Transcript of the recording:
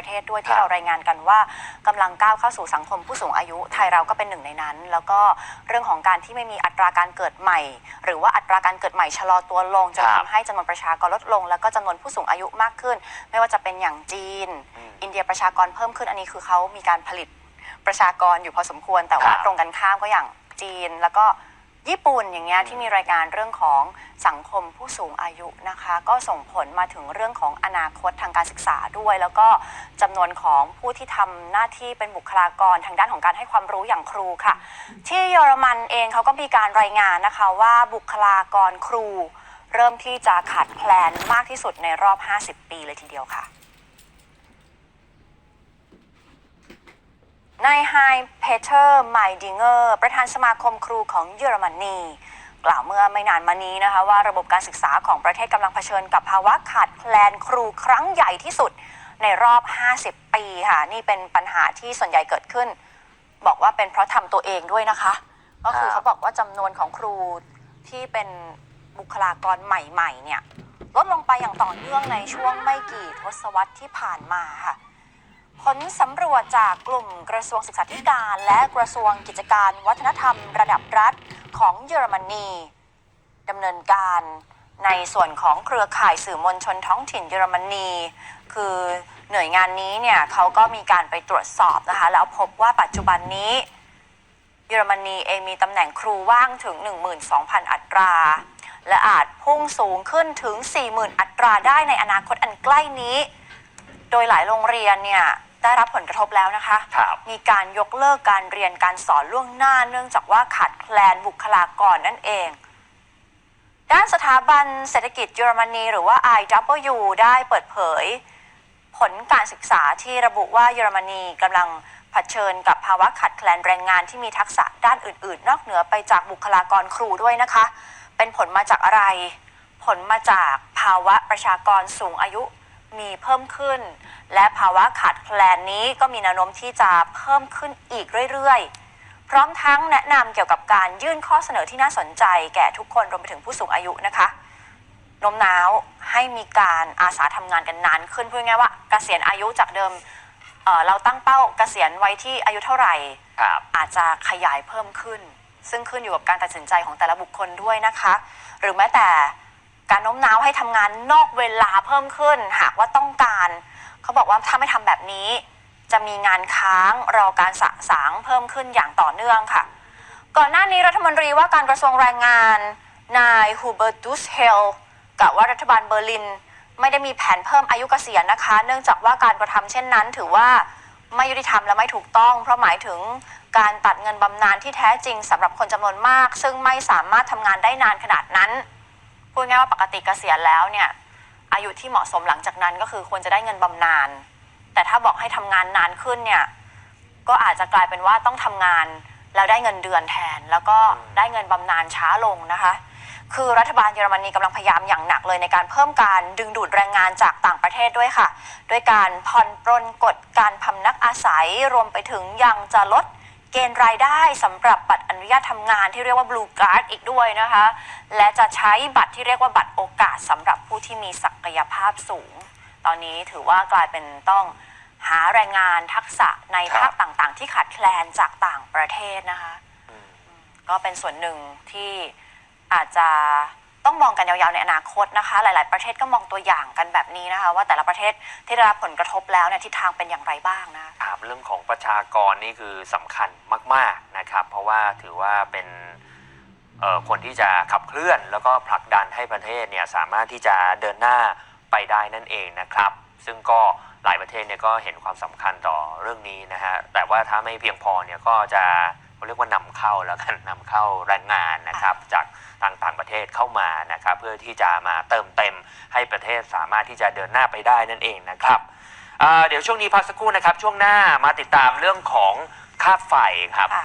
ประเทศด้วยคที่รับเรารายงานกันว่ากำลังก้าวเข้าสู่สังคมผู้สูงอายุ ไทยเราก็เป็นหนึ่งในนั้น แล้วก็เรื่องของการที่ไม่มีอัตราการเกิดใหม่ หรือว่าอัตราการเกิดใหม่ชะลอตัวลงจนครับทำให้จำนวนประชากรลดลง แล้วก็จำนวนผู้สูงอายุมากขึ้น ไม่ว่าจะเป็นอย่างจีนอืมอินเดียประชากรเพิ่มขึ้นอันนี้คือเขามีการผลิตประชากรอยู่พอสมควร แต่ว่าครับตรงกันข้ามก็อย่างจีนแล้วก็ ญี่ปุ่นอย่างเงี้ยที่มีรายการเรื่องของสังคมผู้สูงอายุนะคะ ก็ส่งผลมาถึงเรื่องของอนาคตทางการศึกษาด้วย แล้วก็จำนวนของผู้ที่ทำหน้าที่เป็นบุคลากรทางด้านของการให้ความรู้อย่างครูค่ะ ที่เยอรมันเองเขาก็มีการรายงานนะคะว่าบุคลากรครู เริ่มที่จะขาดแคลนมากที่สุดในรอบ 50 ปีเลยทีเดียวค่ะ นายไฮเพเทอร์ไมดิงเกอร์ประธานสมาคมครูของเยอรมนี กล่าวเมื่อไม่นานมานี้นะคะว่าระบบการศึกษาของประเทศกำลังเผชิญกับภาวะขาดแคลนครูครั้งใหญ่ที่สุดในรอบ 50 ปีค่ะ นี่เป็นปัญหาที่ส่วนใหญ่เกิดขึ้น บอกว่าเป็นเพราะทำตัวเองด้วยนะคะ ก็คือเขาบอกว่าจำนวนของครูที่เป็นบุคลากรใหม่ ๆ เนี่ย ลดลงไปอย่างต่อเนื่องในช่วงไม่กี่ทศวรรษที่ผ่านมาค่ะ ผลสำรวจจากกลุ่มกระทรวงศึกษาธิการ และกระทรวงกิจการวัฒนธรรมระดับรัฐของเยอรมนีดำเนินการในส่วนของเครือข่ายสื่อมวลชนท้องถิ่นเยอรมนี คือหน่วยงานนี้เนี่ยเขาก็มีการไปตรวจสอบนะคะ แล้วพบว่าปัจจุบันนี้เยอรมนีเองมีตำแหน่งครูว่างถึง 12,000 อัตรา และอาจพุ่งสูงขึ้นถึง 40,000 อัตราได้ในอนาคตอันใกล้นี้ โดยหลายโรงเรียนเนี่ย ได้รับผลกระทบแล้วนะคะ ครับ มีการยกเลิกการเรียนการสอนล่วงหน้า เนื่องจากว่าขาดแคลนบุคลากรนั่นเอง ด้านสถาบันเศรษฐกิจเยอรมนีหรือว่า IW ได้เปิดเผย ผลการศึกษาที่ระบุว่าเยอรมนีกำลังเผชิญกับภาวะขาดแคลนแรงงานที่มีทักษะด้านอื่น ๆ นอกเหนือไปจากบุคลากรครูด้วยนะคะ เป็นผลมาจากอะไร ผลมาจากภาวะประชากรสูงอายุ มีเพิ่มขึ้น และภาวะขาดแคลนนี้ก็มีแนวโน้มที่จะเพิ่มขึ้นอีกเรื่อยๆ พร้อมทั้งแนะนำเกี่ยวกับการยื่นข้อเสนอที่น่าสนใจแก่ทุกคนรวมไปถึงผู้สูงอายุนะคะโน้มน้าวให้มีการอาสาทำงานกันนานขึ้นพูดง่ายๆว่าเกษียณอายุจากเดิมเอ่อเราตั้งเป้าเกษียณไว้ที่อายุเท่าไหร่ครับอาจจะขยายเพิ่มขึ้น ซึ่งขึ้นอยู่กับการตัดสินใจของแต่ละบุคคลด้วยนะคะ หรือแม้แต่ การโน้มน้าวให้ทำงานนอกเวลาเพิ่มขึ้น หากว่าต้องการ เขาบอกว่าถ้าไม่ทำแบบนี้ จะมีงานค้างรอการสะสางเพิ่มขึ้นอย่างต่อเนื่องค่ะ ก่อนหน้านี้รัฐมนตรีว่าการกระทรวงแรงงาน นายฮูเบอร์ตุสเฮลกล่าวว่ารัฐบาลเบอร์ลิน ไม่ได้มีแผนเพิ่มอายุเกษียณนะคะ เนื่องจากว่าการกระทำเช่นนั้น ถือว่าไม่ยุติธรรมและไม่ถูกต้อง เพราะหมายถึงการตัดเงินบำนาญที่แท้จริงสำหรับคนจำนวนมาก ซึ่งไม่สามารถทำงานได้นานขนาดนั้น พูดง่ายว่าปกติเกษียณแล้วเนี่ยอายุที่เหมาะสมหลังจากนั้นก็คือควรจะได้เงินบำนาญแต่ถ้าบอกให้ทำงานนานขึ้นเนี่ยก็อาจจะกลายเป็นว่าต้องทำงานแล้วได้เงินเดือนแทน แล้วก็ได้เงินบำนาญช้าลงนะคะ คือรัฐบาลเยอรมนีกำลังพยายามอย่างหนักเลยในการเพิ่มการดึงดูดแรงงานจากต่างประเทศด้วยค่ะ ด้วยการผ่อนปรนกฎการพำนักอาศัยรวมไปถึงยังจะลด เกณฑ์รายได้สำหรับบัตรอนุญาตทำงานที่เรียกว่า Blue Card อีกด้วยนะคะ และจะใช้บัตรที่เรียกว่าบัตรโอกาสสำหรับผู้ที่มีศักยภาพสูง ตอนนี้ถือว่ากลายเป็นต้องหาแรงงานทักษะในครัภาบคต่างๆ ที่ขาดแคลนจากต่างประเทศนะคะอืมก็เป็นส่วนหนึ่งที่อาจจะ ต้องมองกันยาวๆในอนาคตนะคะ หลาย ๆ ประเทศก็มองตัวอย่างกันแบบนี้นะคะ ว่าแต่ละประเทศที่ได้รับผลกระทบแล้วเนี่ยทิศทางเป็นอย่างไรบ้างนะคะครับเรื่องของประชากรนี่คือสำคัญมาก ๆนะครับ เพราะว่าถือว่าเป็นเอ่อคนที่จะขับเคลื่อนแล้วก็ผลักดันให้ประเทศเนี่ยสามารถที่จะเดินหน้าไปได้นั่นเองนะครับ ซึ่งก็หลายประเทศเนี่ยก็เห็นความสำคัญต่อเรื่องนี้นะฮะแต่ว่าถ้าไม่เพียงพอเนี่ยก็จะ เขาเรียกว่านำเข้าแล้วกันนำเข้าแรงงานนะครับจากทางต่างประเทศเข้ามานะครับเพื่อที่จะมาเติมเต็มให้ประเทศสามารถที่จะเดินหน้าไปได้นั่นเองนะครับอ่าเดี๋ยวช่วงนี้พักสักครู่นะครับช่วงหน้ามาติดตามเรื่องของค่าไฟครับ